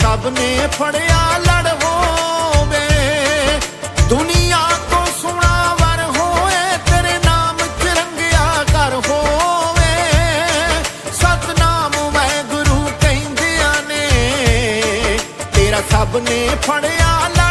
ਸਭ ਨੇ ਫੜਿਆ ਲੜ ਹੋਵੇ। ਦੁਨੀਆ ਤੋਂ ਸੁਣਾ ਵਰ ਹੋਏ, ਤੇਰੇ ਨਾਮ ਚ ਰੰਗਿਆ ਕਰ ਹੋਵੇ। ਸਤਨਾਮ ਵਾਹਿਗੁਰੂ ਕਹਿੰਦਿਆਂ ਨੇ, ਤੇਰਾ ਸਭ ਨੇ ਫੜਿਆ ਲੜ